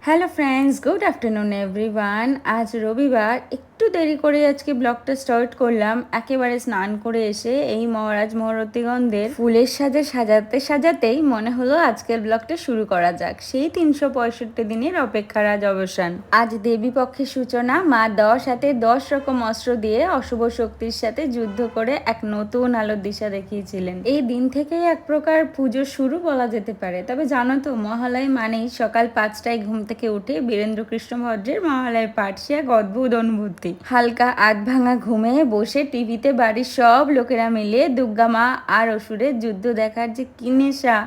hello friends good afternoon everyone আজ রবিবার একটু দেরি করে আজকে ব্লগটা স্টার্ট করলাম। একেবারে স্নান করে এসে এই মহারাজ মহারতিগণদের ফুলের সাজে সাজাতে সাজাতেই মনে হলো আজকের ব্লগটা শুরু করা যাক। সেই তিনশো পঁয়ষট্টি দিনের অপেক্ষার আজ অবসান। আজ দেবী পক্ষের সূচনা, মা দশ হাতে দশ রকম অস্ত্র দিয়ে অশুভ শক্তির সাথে যুদ্ধ করে এক নতুন আলোর দিশা দেখিয়েছিলেন। এই দিন থেকেই এক প্রকার পুজো শুরু বলা যেতে পারে। তবে জানো তো, মহালয় মানেই সকাল পাঁচটায় ঘুম থেকে উঠে বীরেন্দ্র কৃষ্ণ ভদ্রের মহালয় পাঠ সে এক অদ্ভুত অনুভূতি। হালকা আধ ভাঙা ঘুমে বসে টিভিতে বাড়ির সব লোকেরা মিলে দুর্গা মা আর অসুরের যুদ্ধ দেখার যে কি নেশা।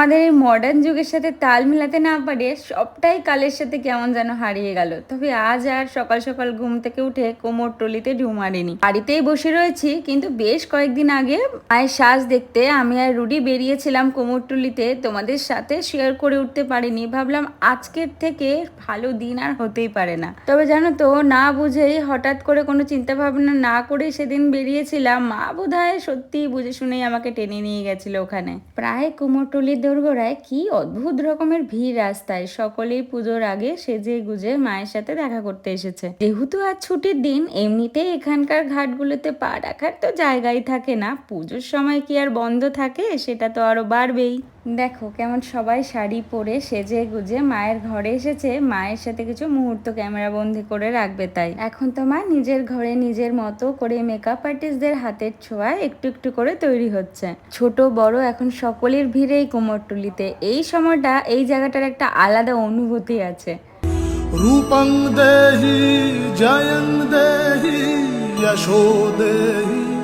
আমাদের এই মডার্ন যুগের সাথে তাল মিলাতে না পারে সবটাই কালের সাথে কেমন যেন হারিয়ে গেল। তবে আজ আর সকাল সকাল ঘুম থেকে উঠে কোমর টলিতে ঢু মারিনি। বাড়িতেই বসে রয়েছি, কিন্তু বেশ কয়েকদিন আগে মায়ের সাজ দেখতে আমি আর রুডি বেরিয়েছিলাম কোমরটুলিতে তোমাদের সাথে শেয়ার করে উঠতে পারিনি। ভাবলাম আজকের থেকে ভালো দিন আর হতেই পারে না। তবে জানো তো, না বুঝেই হঠাৎ করে কোনো চিন্তা ভাবনা না করে সেদিন বেরিয়েছিলাম। মা বোধহয় সত্যি বুঝে শুনেই আমাকে টেনে নিয়ে গেছিল ওখানে। প্রায় কুমোরটুলির দোরগোড়ায় কি অদ্ভুত রকমের ভিড় রাস্তায় সকলেই পুজোর আগে সেজে গুজে মায়ের সাথে দেখা করতে এসেছে। যেহেতু আজ ছুটির দিন, এমনিতেই এখানকার ঘাটগুলোতে পা রাখার তো জায়গাই থাকে না। পুজোর সময় কি আর বন্ধ থাকে, সেটা তো আরও বাড়বেই। দেখো কেমন সবাই শাড়ি পরে সেজে গুজে মায়ের ঘরে এসেছে। মায়ের সাথে কিছু মুহূর্ত ক্যামেরা বন্দি করে রাখবে তাই। এখন তো মা নিজের ঘরে নিজের মতো করে মেকআপ আর্টিস্টদের হাতের ছোঁয়ায় একটু একটু করে তৈরি হচ্ছে। ছোট, বড় এখন সকলের ভিড়েই কোমরটুলিতে। এই সময়টা, এই জায়গাটার একটা আলাদা অনুভূতি আছে। রূপং দেহি, জয়ং দেহি দেহি।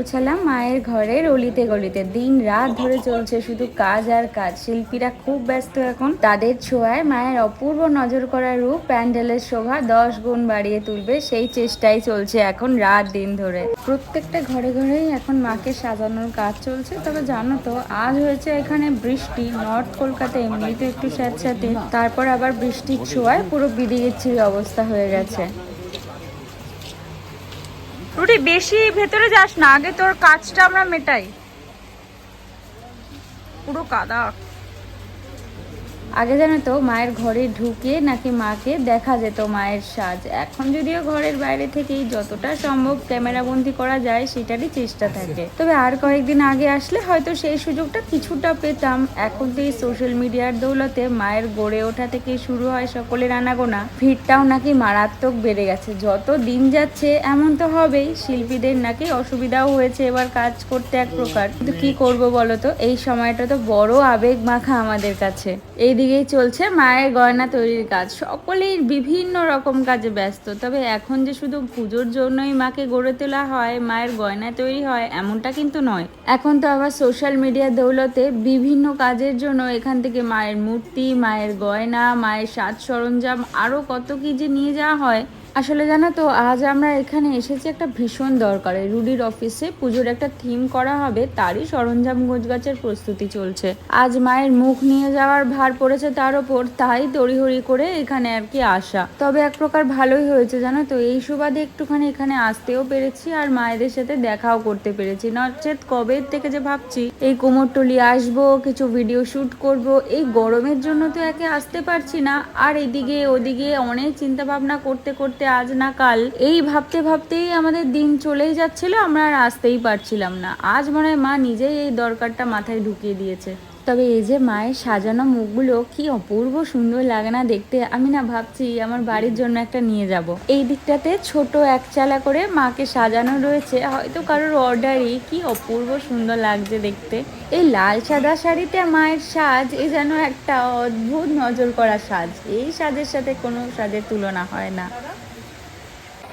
পৌঁছালাম মায়ের ঘরের অলিতে গলিতে। দিন রাত ধরে চলছে শুধু কাজ আর কাজ। শিল্পীরা খুব ব্যস্ত এখন। তাদের ছোঁয়ায় মায়ের অপূর্ব নজর করা রূপ প্যান্ডেলের শোভা দশ গুণ বাড়িয়ে তুলবে সেই চেষ্টাই চলছে এখন রাত দিন ধরে। প্রত্যেকটা ঘরে ঘরেই এখন মাকে সাজানোর কাজ চলছে। তবে জানো তো, আজ হয়েছে এখানে বৃষ্টি। নর্থ কলকাতা এমনিতে একটু স্যাঁতস্যাঁতে। তারপর আবার বৃষ্টির ছোঁয়ায় পুরো বিদিগিচ্ছির অবস্থা হয়ে গেছে। রুটি বেশি ভেতরে যাস না আগে তোর কাজটা আমরা মেটাই। পুরো কাদা। আগে জানো তো, মায়ের ঘরে ঢুকে নাকি মাকে দেখা যেত মায়ের সাজ। এখন যদিও ঘরের বাইরে থেকেই যতটা সম্ভব ক্যামেরা বন্দি করা যায়, সেটারই চেষ্টা থাকে। তবে আর কয়েকদিন আগে আসলে হয়তো সেই সুযোগটা কিছুটা পেতাম। এখন তো এই সোশ্যাল মিডিয়ার দৌলতে মায়ের গড়ে ওঠা থেকে শুরু হয় সকলের আনাগোনা। ভিড়টাও নাকি মারাত্মক বেড়ে গেছে। যত দিন যাচ্ছে, এমন তো হবেই। শিল্পীদের নাকি অসুবিধাও হয়েছে এবার কাজ করতে এক প্রকার। কিন্তু কি করব বলো তো? এই সময়টা তো বড় আবেগ মাখা আমাদের কাছে। এইদিকেই চলছে মায়ের গয়না তৈরির কাজ। সকলেই বিভিন্ন রকম কাজে ব্যস্ত, তবে এখন যে শুধু পুজোর জন্যই মাকে গড়ে তোলা হয়, মায়ের গয়না তৈরি হয়, এমনটা কিন্তু নয়। এখন তো আবার সোশ্যাল মিডিয়ার দৌলতে বিভিন্ন কাজের জন্য এখান থেকে মায়ের মূর্তি, মায়ের গয়না, মায়ের সাজ সরঞ্জাম আরও কত কি যে নিয়ে যাওয়া হয়। আসলে জানো তো, আজ আমরা এখানে এসেছি একটা ভীষণ দরকারে। রুডির অফিসে পুজোর একটা থিম করা হবে, তারই সরঞ্জাম গোছগাছের প্রস্তুতি চলছে। আজ মায়ের মুখ নিয়ে যাওয়ার ভার পড়েছে তার ওপর, তাই তড়িহড়ি করে এখানে আর কি আসা। তবে এক প্রকার ভালোই হয়েছে জানো তো, এই সুবাদে একটুখানি এখানে আসতেও পেরেছি আর মায়েদের সাথে দেখাও করতে পেরেছি। নচেত কবে থেকে যে ভাবছি, এই কোমরটলি আসব, কিছু ভিডিও শুট করব, এই গরমের জন্য তো একে আসতে পারছি না। আর এদিকে ওদিকে অনেক চিন্তা ভাবনা করতে করতে আজ না কাল, এই ভাবতে ভাবতেই আমাদের দিন চলেই যাচ্ছিল, আমরা আর আসতেই পারছিলাম না। আজ মনে হয় মা নিজেই এই দরকারটা মাথায় ঢুকিয়ে দিয়েছে। তবে এই যে মায়ের সাজানো মুখগুলো, কি অপূর্ব সুন্দর লাগে না দেখতে। আমি না ভাবছি আমার বাড়ির জন্য একটা নিয়ে যাব। এই দিকটাতে ছোট এক চালা করে মাকে সাজানো রয়েছে, হয়তো কারোর অর্ডারই। কি অপূর্ব সুন্দর লাগছে দেখতে। এই লাল সাদা শাড়িতে মায়ের সাজ, এ যেন একটা অদ্ভুত নজর করা সাজ। এই সাজের সাথে কোনো সাজের তুলনা হয় না।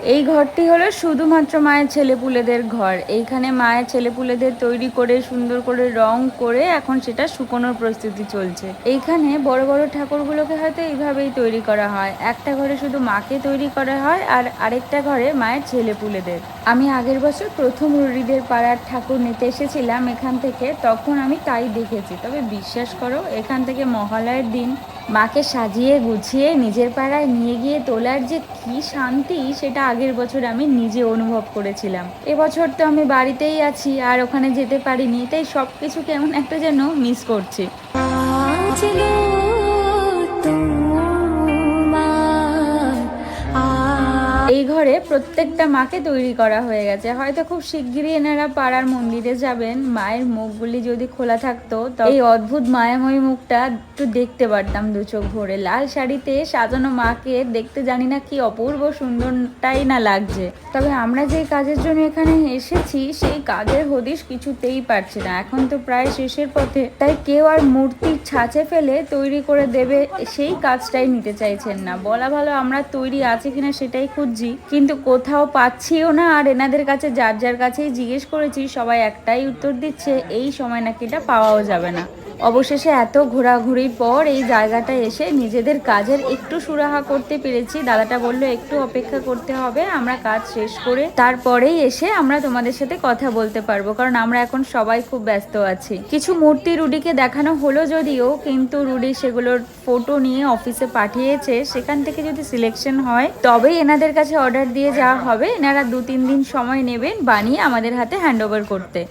এই ঘরটি হলো শুধুমাত্র মায়ের ছেলেপুলেদের ঘর। এইখানে মায়ের ছেলেপুলেদের তৈরি করে, সুন্দর করে, রং করে এখন সেটা শুকোনোর প্রস্তুতি চলছে। এইখানে বড় বড় ঠাকুরগুলোকে হয়তো এইভাবেই তৈরি করা হয়। একটা ঘরে শুধু মাকে তৈরি করা হয় আর আরেকটা ঘরে মায়ের ছেলেপুলেদের। আমি আগের বছর প্রথম রুড়িদের পাড়ার ঠাকুর নিতে এসেছিলাম এখান থেকে, তখন আমি তাই দেখেছি। তবে বিশ্বাস করো, এখান থেকে মহালয়ের দিন মাকে সাজিয়ে গুছিয়ে নিজের পাড়ায় নিয়ে গিয়ে তোলার যে কি শান্তি, সেটা আগের বছর আমি নিজে অনুভব করেছিলাম। এবছর তো আমি বাড়িতেই আছি, আর ওখানে যেতে পারিনি, তাই সব কিছু কেমন একটা যেন মিস করছি। এই ঘরে প্রত্যেকটা মাকে তৈরি করা হয়ে গেছে। হয়তো খুব শিগগিরই এনারা পাড়ার মন্দিরে যাবেন। মায়ের মুখগুলি যদি খোলা থাকতো এই অদ্ভুত মায়াময়ী মুখটা একটু দেখতে পারতাম দু চোখ ভরে। লাল শাড়িতে সাজানো মাকে দেখতে জানি না কি অপূর্ব সুন্দরটাই না লাগছে। তবে আমরা যে কাজের জন্য এখানে এসেছি, সেই কাজের হদিশ কিছুতেই পারছি না। এখন তো প্রায় শেষের পথে। তাই কেউ আর মূর্তির ছাঁচে ফেলে তৈরি করে দেবে, সেই কাজটাই নিতে চাইছেন না। বলা ভালো আমরা তৈরি আছে কিনা সেটাই খুঁজছি। কিন্তু কোথাও পাচ্ছিও না আর এনাদের কাছে যার যার কাছেই জিজ্ঞেস করেছি, সবাই একটাই উত্তর দিচ্ছে, এই সময় নাকি এটা পাওয়াও যাবে না। অবশেষে এত ঘোরাঘুরির পর এই জায়গাটায় এসে নিজেদের কাজের একটু সুরাহা করতে পেরেছি। দাদাটা বলল, একটু অপেক্ষা করতে হবে, আমরা কাজ শেষ করে তারপরেই এসে আমরা তোমাদের সাথে কথা বলতে পারব, কারণ আমরা এখন সবাই খুব ব্যস্ত আছি। কিছু মূর্তি রুডিকে দেখানো হলো যদিও, কিন্তু রুডি সেগুলোর ফটো নিয়ে অফিসে পাঠিয়েছে। সেখান থেকে যদি সিলেকশন হয়, তবেই এনাদের কাছে অর্ডার দিয়ে যাওয়া হবে। এনারা দু তিন দিন সময় নেবেন বানিয়ে আমাদের হাতে হ্যান্ড করতে।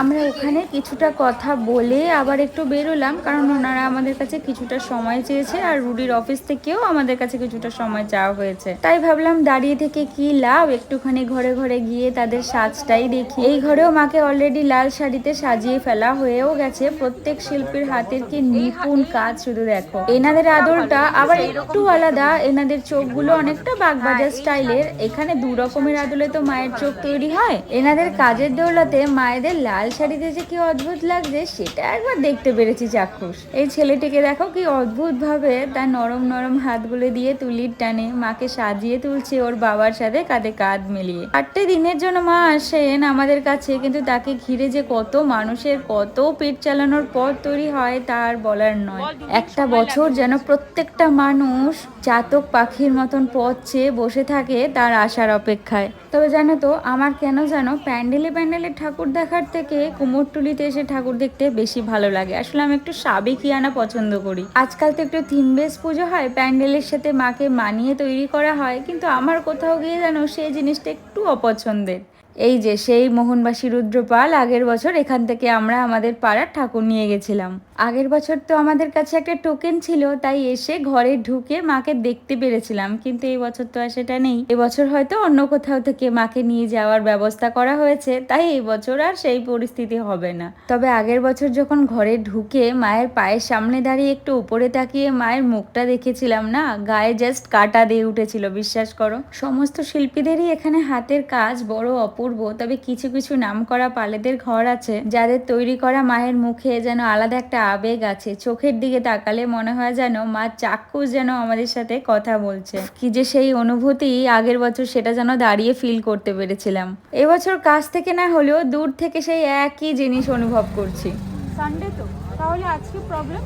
আমরা ওখানে কিছুটা কথা বলে আবার একটু বেরোলাম, কারণ ওনারা আমাদের কাছে কিছুটা সময় চেয়েছে আর রুডির অফিস থেকেও আমাদের কাছে কিছুটা সময় চাওয়া হয়েছে। তাই ভাবলাম দাঁড়িয়ে থেকে কি লাভ? একটুখানি ঘরে ঘরে গিয়ে তাদের সাজটাই দেখি। এই ঘরেও মাকে অলরেডি লাল শাড়িতে সাজিয়ে ফেলা হয়েও গেছে। প্রত্যেক শিল্পীর হাতের কি নিপুণ কাজ শুধু দেখো। এনাদের আদলটা আবার একটু আলাদা। এনাদের চোখগুলো অনেকটা বাগবাজার স্টাইলের। এখানে দু রকমের আদলে তো মায়ের চোখ তৈরি হয়। এনাদের কাজের দৌলতে মায়েদের লাল শাড়িতে যে কি অদ্ভুত লাগছে সেটা একবার দেখতে পেরেছি চাক্ষুষ। এই ছেলেটিকে দেখো কি অদ্ভুত ভাবে তার নরম নরম হাতগুলো দিয়ে তুলির টানে মাকে সাজিয়ে তুলছে ওর বাবার সাথে কাঁধে কাঁধ মিলিয়ে। আটটা দিনের জন্য মা আসেন আমাদের কাছে কিন্তু তাকে ঘিরে যে কত মানুষের কত পেট চালানোর পথ তৈরি হয় তার বলার নয়। একটা বছর যেন প্রত্যেকটা মানুষ চাতক পাখির মতন পথ চেয়ে বসে থাকে তার আসার অপেক্ষায়। তবে জানো তো আমার কেন জানো প্যান্ডেলে প্যান্ডেলে ঠাকুর দেখার থেকে কুমোরটুলিতে এসে ঠাকুর দেখতে বেশি ভালো লাগে। আসলে আমি একটু সাবেকিয়ানা পছন্দ করি। আজকাল তো একটু থিম বেস পুজো হয়, প্যান্ডেলের সাথে মাকে মানিয়ে তৈরি করা হয়, কিন্তু আমার কোথাও গিয়ে যেন সেই জিনিসটা একটু অপছন্দের। এই যে সেই মোহনবাসী রুদ্রপাল, আগের বছর এখান থেকে আমরা আমাদের পাড়ার ঠাকুর নিয়ে গেছিলাম। আগের বছর তো আমাদের কাছে একটা টোকেন ছিল, তাই এসে ঘরে ঢুকে মাকে দেখতে পেরেছিলাম, কিন্তু এই বছর তো আর সেটা নেই। এবছর হয়তো অন্য কোথাও থেকে মাকে নিয়ে যাওয়ার ব্যবস্থা করা হয়েছে, তাই এই বছর আর সেই পরিস্থিতি হবে না। তবে আগের বছর যখন ঘরে ঢুকে মায়ের পায়ের সামনে দাঁড়িয়ে একটু উপরে তাকিয়ে মায়ের মুখটা দেখেছিলাম না, গায়ে জাস্ট কাটা দিয়ে উঠেছিল, বিশ্বাস করো। সমস্ত শিল্পীদেরই এখানে হাতের কাজ বড় অপূর্ব তবে কিছু কিছু নামকরা পালেদের ঘর আছে যাদের তৈরি করা মায়ের মুখে যেন আলাদা একটা আবেগ আছে। চোখের দিকে তাকালে মনে হয় যেন মা চাক্ষুষ যেন আমাদের সাথে কথা বলছে। কি যে সেই অনুভূতি আগের বছর সেটা যেন দাঁড়িয়ে ফিল করতে পেরেছিলাম। এবছর কাছ থেকে না হলেও দূর থেকে সেই একই জিনিস অনুভব করছি। সানডে তো? তাহলে আজকে প্রবলেম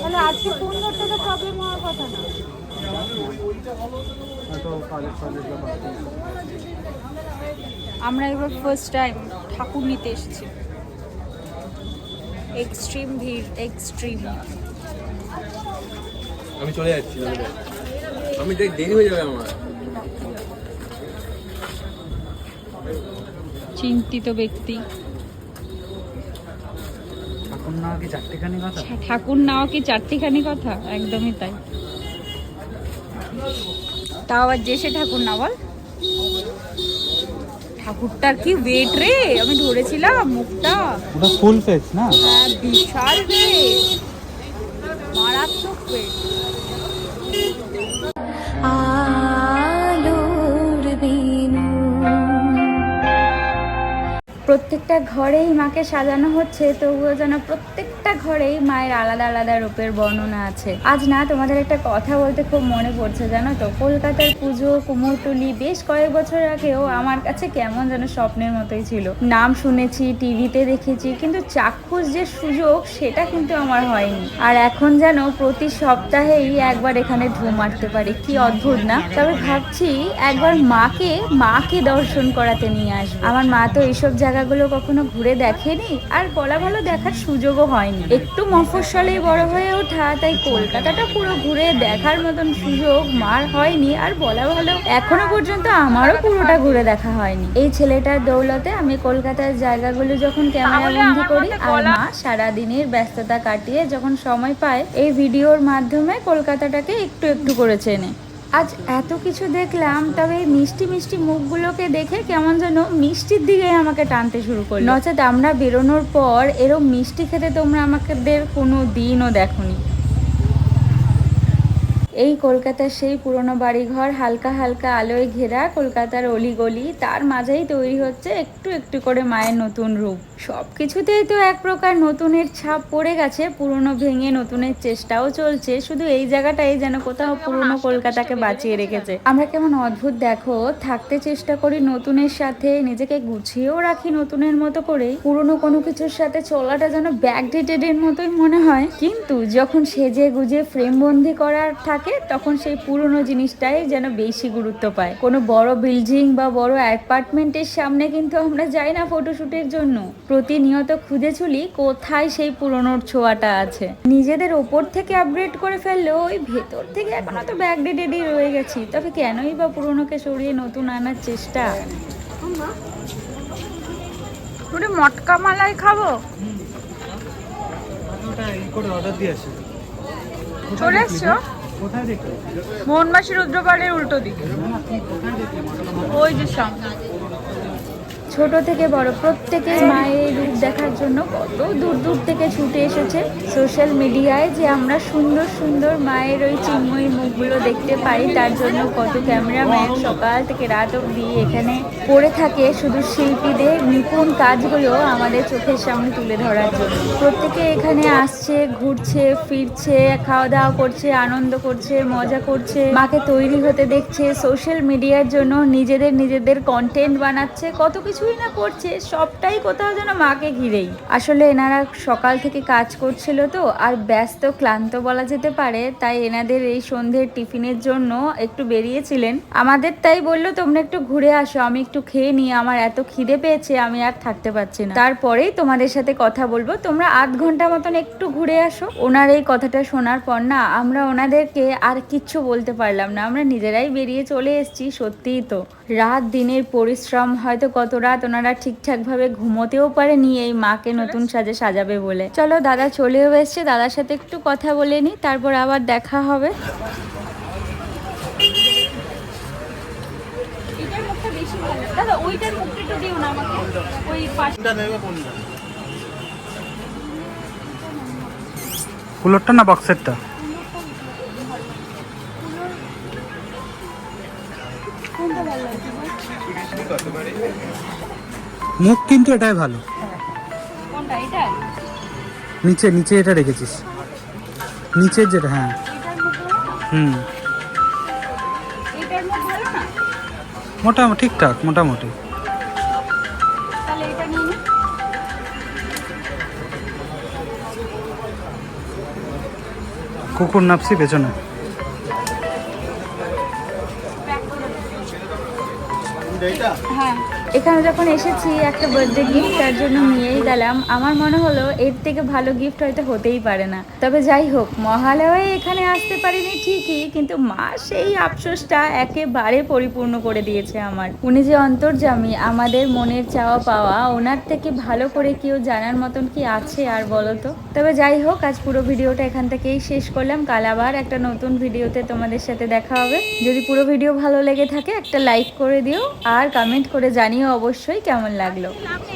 তাহলে আজকে কোন ঘরটাতে প্রবলেম হওয়ার কথা না। আমরা এবার ফার্স্ট টাইম ঠাকুর নিতে এসেছি। এক্সট্রিম ভিড় এক্সট্রিম আমি চলে যাচ্ছি আমি দেখ দেরি হয়ে যাবে আমার। চিন্তিত ব্যক্তি। ঠাকুর না কি চারটেখানি কথা? ঠাকুর নাও কি চারটিখানি কথা? একদমই তাই। তাও আবার যে সে ঠাকুর না বল। ঠাকুরটার কি ওয়েট রে? আমি ধরেছিলাম মুখটা। ওটা ফুল ফেস না? হ্যাঁ বিশাল ওয়েট মারাত্মক ওয়েট প্রত্যেকটা ঘরেই মাকে সাজানো হচ্ছে, তবুও যেন প্রত্যেকটা ঘরেই মায়ের আলাদা আলাদা রূপের বর্ণনা আছে। আজ না, তোমাদের একটা কথা বলতে খুব মনে পড়ছে জানো তো? কলকাতার পুজো, কুমোরটুলি বেশ কয়েক বছর আগেও আমার কাছে কেমন যেন স্বপ্নের মতোই ছিল। নাম শুনেছি, টিভিতে দেখেছি, কিন্তু চাক্ষুষ যে সুযোগ, সেটা কিন্তু আমার হয়নি। আর এখন যেন প্রতি সপ্তাহেই একবার এখানে ঢু মারতে পারি, কি অদ্ভুত না? তবে ভাবছি একবার মাকে মাকে দর্শন করাতে নিয়ে আসব। আমার মা তো এইসব জায়গায় জায়গাগুলো কখনো ঘুরে দেখেনি আর বলা ভালো দেখার সুযোগও হয়নি। একটু মফস্বলেই বড় হয়ে ওঠা তাই কলকাতাটা পুরো ঘুরে দেখার মতন সুযোগ মার হয়নি আর বলা ভালো এখনও পর্যন্ত আমারও পুরোটা ঘুরে দেখা হয়নি। এই ছেলেটার দৌলতে আমি কলকাতার জায়গাগুলো যখন ক্যামেরা বন্দি আমার করি আর মা সারাদিনের ব্যস্ততা কাটিয়ে যখন সময় পায় এই ভিডিওর মাধ্যমে কলকাতাটাকে একটু একটু করে চেনে। আজ এত কিছু দেখলাম, তবে এই মিষ্টি মিষ্টি মুখগুলোকে দেখে কেমন যেন মিষ্টির দিকে আমাকে টানতে শুরু করল। নচেত আমরা বেরোনোর পর এরম মিষ্টি খেতে তোমরা আমাকে কোনো দিনও দেখোনি। এই কলকাতার সেই পুরনো বাড়িঘর হালকা হালকা আলোয় ঘেরা কলকাতার অলিগলি তার মাঝেই তৈরি হচ্ছে একটু একটু করে মায়ের নতুন রূপ। সব কিছুতেই তো এক প্রকার নতুনের ছাপ পড়ে গেছে পুরনো ভেঙে নতুনের চেষ্টাও চলছে শুধু এই জায়গাটাই যেন কোথাও পুরনো কলকাতাকে বাঁচিয়ে রেখেছে। আমরা কেমন অদ্ভুত দেখো থাকতে চেষ্টা করি নতুনের সাথে নিজেকে গুছিয়েও রাখি নতুনের মতো করে। পুরনো কোনো কিছুর সাথে চলাটা যেন ব্যাকডেটেড এর মতোই মনে হয়। কিন্তু যখন সেজে গুজে ফ্রেম বন্দি করার থাকে তখন সেই পুরনো জিনিসটাই যেন বেশি গুরুত্ব পায়। কোনো বড় বিল্ডিং বা বড় অ্যাপার্টমেন্টের সামনে কিন্তু আমরা যাই না ফটোশুটের জন্য। প্রতিনিয়ত খুঁজে চলি কোথায় সেই পুরনোর ছোঁয়াটা আছে? নিজেদের ওপর থেকে আপগ্রেড করে ফেললেও ওই ভেতর থেকে এখনও তো ব্যাগ ব্যাকডেটেডই রয়ে গেছি। তবে কেনই বা পুরনোকে সরিয়ে নতুন আনার চেষ্টা? ওটা মটকা মালাই খাব? চলে এসছো? মোহনবাসী রুদ্রপাড়ের উল্টো দিকে। ওই যে সামনে। ছোট থেকে বড় প্রত্যেকেই মায়ের রূপ দেখার জন্য কত দূর দূর থেকে ছুটে এসেছে সোশ্যাল মিডিয়ায় যে আমরা সুন্দর সুন্দর মায়ের ওই চিন্ময়ী মুখগুলো দেখতে পাই। তার জন্য কত ক্যামেরাম্যান সকাল থেকে রাত অবধি এখানে পড়ে থাকে। শুধু শিল্পীদের নিপুণ কাজগুলো আমাদের চোখের সামনে তুলে ধরার জন্য। প্রত্যেকে এখানে আসছে, ঘুরছে, ফিরছে খাওয়া দাওয়া করছে, আনন্দ করছে, মজা করছে, মাকে তৈরি হতে দেখছে। সোশ্যাল মিডিয়ার জন্য নিজেদের নিজেদের কন্টেন্ট বানাচ্ছে। কত কিছুই না করছে, সবটাই কোথাও যেন মাকে ঘিরেই। আসলে এনারা সকাল থেকে কাজ করছিল তো, আর ব্যস্ত, ক্লান্ত বলা যেতে পারে, তাই এনাদের এই সন্ধ্যের টিফিনের জন্য একটু বেরিয়েছিলেন। আমাদের তাই বলল, তোমরা একটু ঘুরে আসো, আমি একটু খেয়ে নিই, আমার এত খিদে পেয়েছে, আমি আর থাকতে পারছি না। তারপরেই তোমাদের সাথে কথা বলব, তোমরা আধ ঘণ্টা মতন একটু ঘুরে আসো। ওনার এই কথাটা শোনার পর না, আমরা ওনাদেরকে আর কিচ্ছু বলতে পারলাম না, আমরা নিজেরাই বেরিয়ে চলে এসেছি, সত্যিই তো। রাত দিনের পরিশ্রম হয়তো কত রাত ওনারা ঠিকঠাক ভাবে ঘুমোতেও পারেনি এই মাকে নতুন সাজে সাজাবে বলে। চলো দাদা চলেও এসছে দাদার সাথে একটু কথা বলে নি তারপর আবার দেখা হবে। এটার মুখটা বেশি ভালো। দাদা ওইটার মুখটা একটু দিও না আমাকে। ওই পাশে কুলোরটা না বক্সেরটা মুখ কিন্তু এটাই ভালো। কোনটা এটা? নিচে নিচে এটা রেখেছিস। নিচের যেটা হ্যাঁ? হুম। মোটামুটি ঠিকঠাক মোটামুটি। তাহলে এটা নিয়ে নি। কুকুর নাপসি পেছনে হ্যাঁ। এখানে যখন এসেছি একটা বার্থডে গিফট তার জন্য নিয়েই গেলাম। আমার মনে হলো এর থেকে ভালো গিফট হয়তো হতেই পারে না। তবে যাই হোক, মহালয়ায় এখানে আসতে পারিনি ঠিকই, কিন্তু মা সেই আফসোসটা একেবারে পরিপূর্ণ করে দিয়েছে আমার। উনি যে অন্তর্জামী আমাদের মনের চাওয়া পাওয়া, ওনার থেকে ভালো করে কেউ জানার মতন কি আছে আর বলো তো তবে যাই হোক, আজ পুরো ভিডিওটা এখান থেকেই শেষ করলাম। কাল আবার একটা নতুন ভিডিওতে তোমাদের সাথে দেখা হবে। যদি পুরো ভিডিও ভালো লেগে থাকে, একটা লাইক করে দিও আর কমেন্ট করে জানিও অবশ্যই কেমন লাগল।